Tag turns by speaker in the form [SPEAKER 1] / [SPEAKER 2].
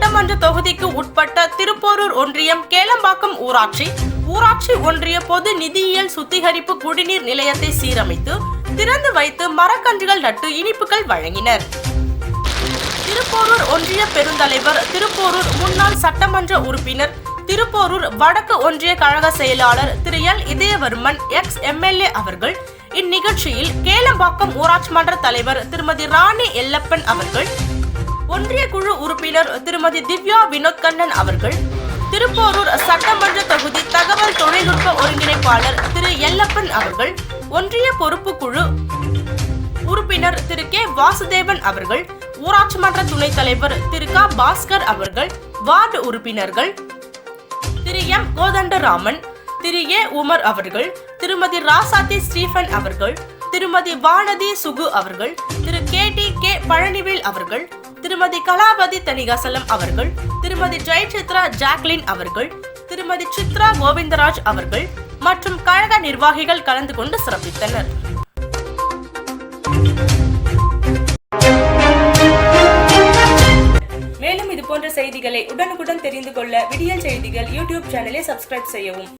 [SPEAKER 1] சட்டமன்ற தொகுதிக்கு உட்பட்ட திருப்போரூர் ஒன்றியம் கேளம்பாக்கம் ஊராட்சி ஊராட்சி ஒன்றிய பொது நிதியியல் சுத்திகரிப்பு குடிநீர் நிலையத்தை சீரமைத்து திறந்து வைத்து மரக்கன்றுகள் நட்டு இனிப்புகள் வழங்கினர். திருப்போரூர் ஒன்றிய பெருந்தலைவர் திருப்போரூர் முன்னாள் சட்டமன்ற உறுப்பினர் திருப்போரூர் வடக்கு ஒன்றிய கழக செயலாளர் திரு. எல். இதயவர்மன் எக்ஸ் எம்எல்ஏ அவர்கள் இந்நிகழ்ச்சியில் கேளம்பாக்கம் ஊராட்சி மன்ற தலைவர் திருமதி ராணி எல்லப்பன் அவர்கள் ஒன்றிய குழு உறுப்பினர் திருமதி திவ்யா வினோத் கண்ணன் அவர்கள் திருப்போரூர் சட்டமன்ற தொகுதி தகவல் தொழில்நுட்ப ஒருங்கிணைப்பாளர் திரு எல்லப்பன் அவர்கள் ஒன்றிய பொறுப்பு குழு உறுப்பினர் திரு கே வாசுதேவன் அவர்கள் ஊராட்சி மன்ற துணைத் தலைவர் திரு க பாஸ்கர் அவர்கள் வார்டு உறுப்பினர்கள் திரு M Kothandaraman Thiru A Umar அவர்கள் திருமதி ராசாத்தி ஸ்டீஃபன் அவர்கள் திருமதி வானதி சுகு அவர்கள் Thiru K D K Palanivel அவர்கள் திருமதி கலாபதி தணிகாசலம் அவர்கள் திருமதி ஜெயசித்ரா ஜாக்லின் அவர்கள் திருமதி சித்ரா கோவிந்தராஜ் அவர்கள் மற்றும் கழக நிர்வாகிகள் கலந்து கொண்டு சிறப்பித்தனர். மேலும் இது போன்ற செய்திகளை உடனுக்குடன் தெரிந்து கொள்ள விடியல் செய்திகள் யூடியூப் சேனலை சப்ஸ்கிரைப் செய்யவும்.